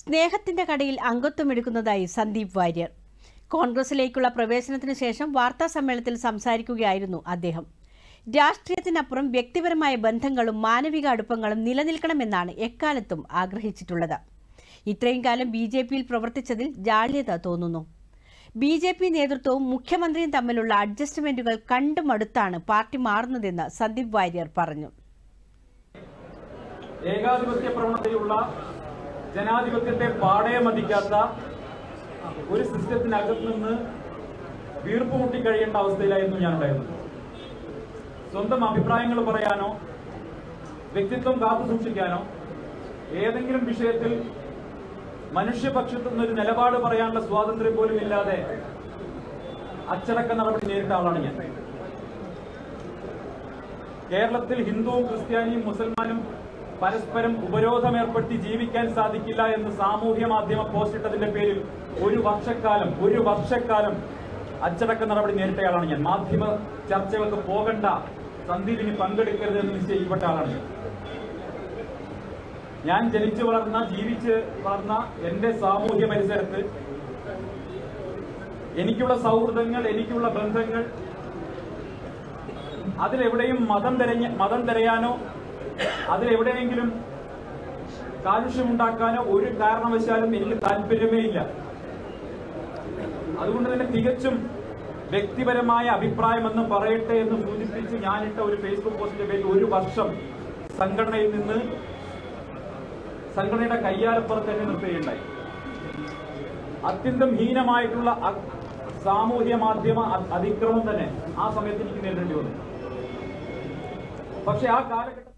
സ്നേഹത്തിന്റെ കടയിൽ അംഗത്വമെടുക്കുന്നതായി സന്ദീപ് വാര്യർ. കോൺഗ്രസിലേക്കുള്ള പ്രവേശനത്തിന് ശേഷം വാർത്താ സമ്മേളനത്തിൽ സംസാരിക്കുകയായിരുന്നു അദ്ദേഹം. രാഷ്ട്രീയത്തിനപ്പുറം വ്യക്തിപരമായ ബന്ധങ്ങളും മാനവിക അടുപ്പങ്ങളും നിലനിൽക്കണമെന്നാണ് എക്കാലത്തും ആഗ്രഹിച്ചിട്ടുള്ളത്. ഇത്രയും കാലം ബി ജെ പിയിൽ പ്രവർത്തിച്ചതിൽ ജാള്യത തോന്നുന്നു. ബി ജെ പി നേതൃത്വവും മുഖ്യമന്ത്രിയും തമ്മിലുള്ള അഡ്ജസ്റ്റ്മെന്റുകൾ കണ്ടുമടുത്താണ് പാർട്ടി മാറുന്നതെന്ന് സന്ദീപ് വാര്യർ പറഞ്ഞു. ഏകാധിപത്യ പ്രവണതയുള്ള ജനാധിപത്യത്തെ പാടെ മതിക്കാത്ത ഒരു സിസ്റ്റത്തിനകത്ത് നിന്ന് വീർപ്പുമുട്ടി കഴിയേണ്ട അവസ്ഥയിലായിരുന്നു ഞാൻ ഉണ്ടായിരുന്നത് സ്വന്തം അഭിപ്രായങ്ങൾ പറയാനോ വ്യക്തിത്വം കാത്തു സൂക്ഷിക്കാനോ ഏതെങ്കിലും വിഷയത്തിൽ മനുഷ്യപക്ഷത്തു നിന്നൊരു നിലപാട് പറയാനുള്ള സ്വാതന്ത്ര്യം പോലും ഇല്ലാതെ അച്ചടക്ക നടപടി നേരിട്ട ആളാണ് ഞാൻ. കേരളത്തിൽ ഹിന്ദുവും ക്രിസ്ത്യാനിയും മുസൽമാനും പരസ്പരം ഉപരോധം ഏർപ്പെടുത്തി ജീവിക്കാൻ സാധിക്കില്ല എന്ന് സാമൂഹ്യ മാധ്യമ പോസ്റ്റ് ഇട്ടതിന്റെ പേരിൽ ഒരു വർഷക്കാലം ഒരു വർഷക്കാലം അച്ചടക്ക നടപടി നേരിട്ടയാളാണ് ഞാൻ. മാധ്യമ ചർച്ചകൾക്ക് പോകണ്ട സന്ദീപിന് പങ്കെടുക്കരുത് എന്ന് നിശ്ചയിക്കപ്പെട്ട ആളാണ് ഞാൻ. ഞാൻ ജനിച്ചു വളർന്ന ജീവിച്ച് വളർന്ന എന്റെ സാമൂഹ്യ പരിസരത്ത് എനിക്കുള്ള സൗഹൃദങ്ങൾ എനിക്കുള്ള ബന്ധങ്ങൾ അതിലെവിടെയും മതം തിരഞ്ഞ മതം തിരയാനോ അതിലെവിടെയെങ്കിലും കാലുഷ്യമുണ്ടാക്കാനോ ഒരു കാരണവശാലും എനിക്ക് താല്പര്യമേ ഇല്ല അതുകൊണ്ട് തന്നെ തികച്ചും വ്യക്തിപരമായ അഭിപ്രായമെന്ന് പറയട്ടെ എന്ന് സൂചിപ്പിച്ച് ഞാനിട്ട ഒരു ഫേസ്ബുക്ക് പോസ്റ്റിന്റെ പേരിൽ ഒരു വർഷം സംഘടനയിൽ നിന്ന് സംഘടനയുടെ കയ്യാലപ്പുറത്ത് തന്നെ നിർത്തുകയുണ്ടായി. അത്യന്തം ഹീനമായിട്ടുള്ള സാമൂഹ്യ മാധ്യമ അതിക്രമം തന്നെ ആ സമയത്ത് എനിക്ക് നേരിടേണ്ടി വന്നു. പക്ഷെ ആ കാലഘട്ടത്തിൽ